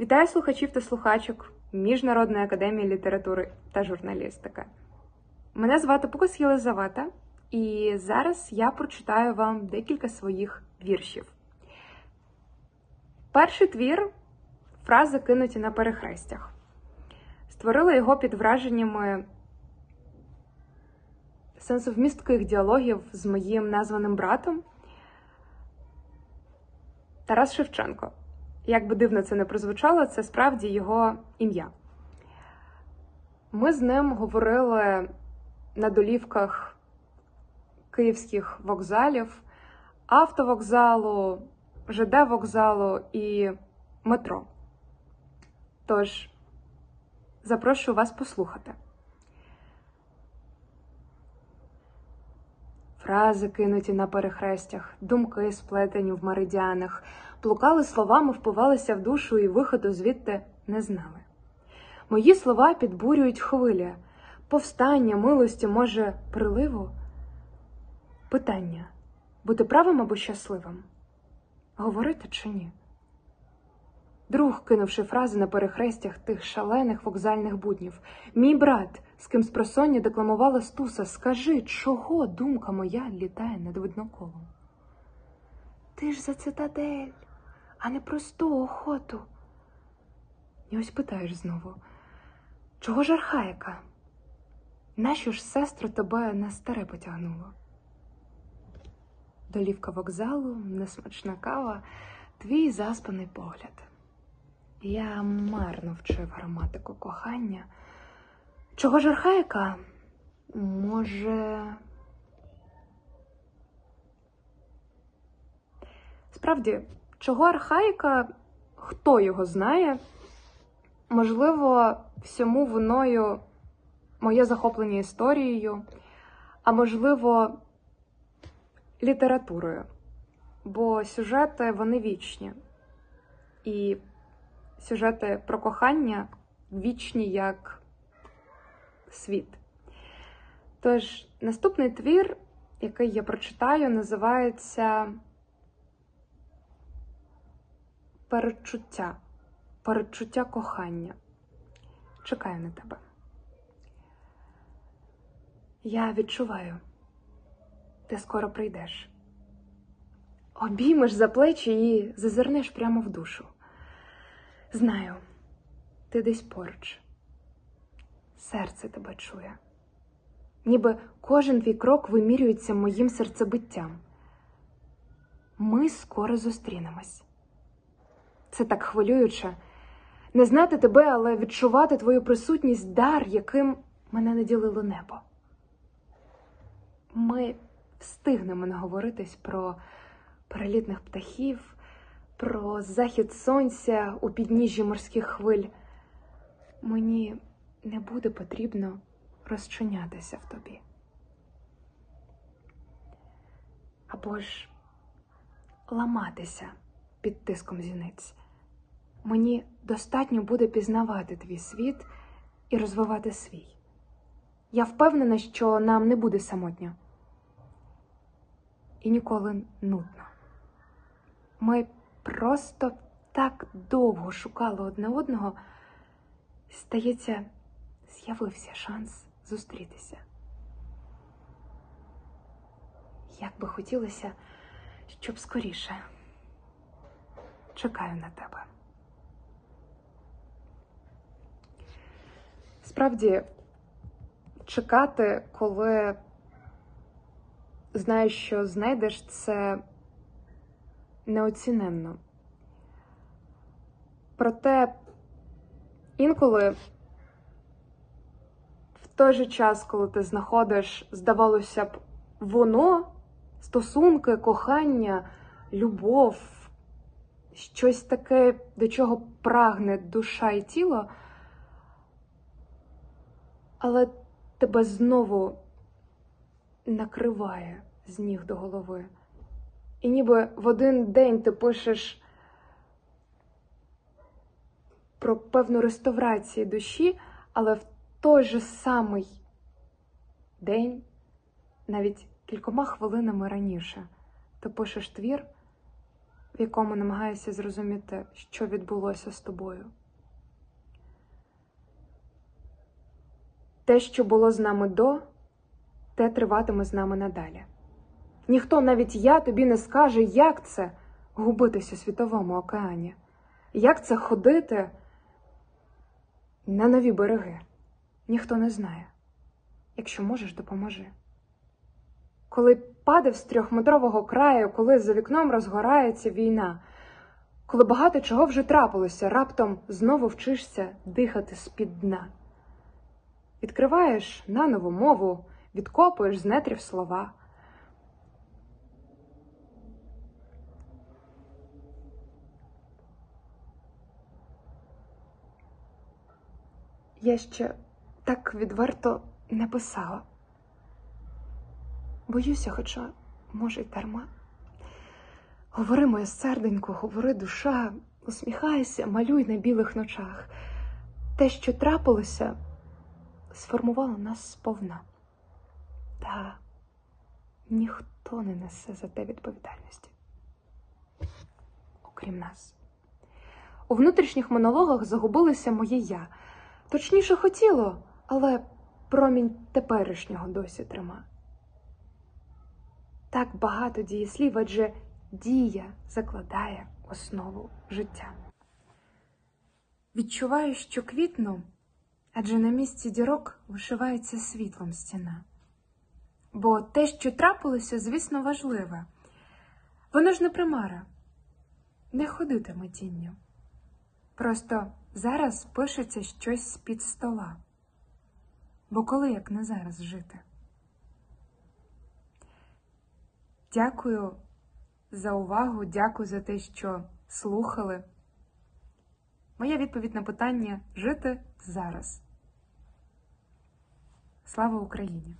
Вітаю слухачів та слухачок Міжнародної академії літератури та журналістики. Мене звати Пукас Єлизавета, і зараз я прочитаю вам декілька своїх віршів. Перший твір фрази кинуті на перехрестях. Створила його під враженнями сенсовмістких діалогів з моїм названим братом Тарас Шевченко. Як би дивно це не прозвучало, це справді його ім'я. Ми з ним говорили на долівках київських вокзалів, автовокзалу, ЖД вокзалу і метро. Тож, запрошую вас послухати. Фрази кинуті на перехрестях, думки сплетені в меридіанах, плукали словами, впивалися в душу і виходу звідти не знали. Мої слова підбурюють хвилі, повстання, милості, може, приливу? Питання бути правим або щасливим? Говорити чи ні? Друг, кинувши фрази на перехрестях тих шалених вокзальних буднів. Мій брат, з ким спросоння декламувала стуса, скажи, чого думка моя літає над видноколом? Ти ж за цитадель, а не просту охоту. І ось питаєш знову, чого ж архаїка? Нащо ж, сестро, тебе на старе потягнуло? Долівка вокзалу, несмачна кава, твій заспаний погляд. Я марно вчив граматику кохання. Чого ж архаїка? Може. Справді, чого архаїка, хто його знає? Можливо, всьому виною моє захоплення історією, а можливо, літературою. Бо сюжети вони вічні. І сюжети про кохання вічні як світ. Тож, наступний твір, який я прочитаю, називається Передчуття. Передчуття кохання. Чекаю на тебе. Я відчуваю, ти скоро прийдеш. Обіймеш за плечі і зазирнеш прямо в душу. Знаю, ти десь поруч. Серце тебе чує. Ніби кожен твій крок вимірюється моїм серцебиттям. Ми скоро зустрінемось. Це так хвилююче. Не знати тебе, але відчувати твою присутність дар, яким мене наділило небо. Ми встигнемо наговоритись про перелітних птахів про захід сонця у підніжжі морських хвиль. Мені не буде потрібно розчинятися в тобі. Або ж ламатися під тиском зіниць. Мені достатньо буде пізнавати твій світ і розвивати свій. Я впевнена, що нам не буде самотньо і ніколи нудно. Ми просто так довго шукали одне одного, здається, з'явився шанс зустрітися. Як би хотілося, щоб скоріше чекаю на тебе. Справді, чекати, коли знаєш, що знайдеш, це неоціненно. Проте інколи в той же час, коли ти знаходиш, здавалося б, воно, стосунки, кохання, любов, щось таке, до чого прагне душа і тіло, але тебе знову накриває з ніг до голови. І ніби в один день ти пишеш про певну реставрацію душі, але в той же самий день, навіть кількома хвилинами раніше, ти пишеш твір, в якому намагаєшся зрозуміти, що відбулося з тобою. Те, що було з нами до, те триватиме з нами надалі. Ніхто, навіть я, тобі не скаже, як це губитися у світовому океані, як це ходити на нові береги. Ніхто не знає. Якщо можеш, допоможи. Коли падав з трьохметрового краю, коли за вікном розгорається війна, коли багато чого вже трапилося, раптом знову вчишся дихати з-під дна. Відкриваєш наново мову, відкопуєш з нетрів слова. Я ще так відверто не писала. Боюся, хоча, може, й дарма. Говори, моє серденько, говори душа, усміхайся, малюй на білих ночах. Те, що трапилося, сформувало нас сповна. Та ніхто не несе за те відповідальності, окрім нас. У внутрішніх монологах загубилося моє я. Точніше хотіло, але промінь теперішнього досі трима. Так багато дієслів, адже дія закладає основу життя. Відчуваю, що квітну, адже на місці дірок вишивається світлом стіна. Бо те, що трапилося, звісно, важливе. Воно ж не примара, не ходитиме тінню. Просто зараз пишеться щось з-під стола. Бо коли як не зараз жити? Дякую за увагу, дякую за те, що слухали. Моя відповідь на питання жити зараз. Слава Україні!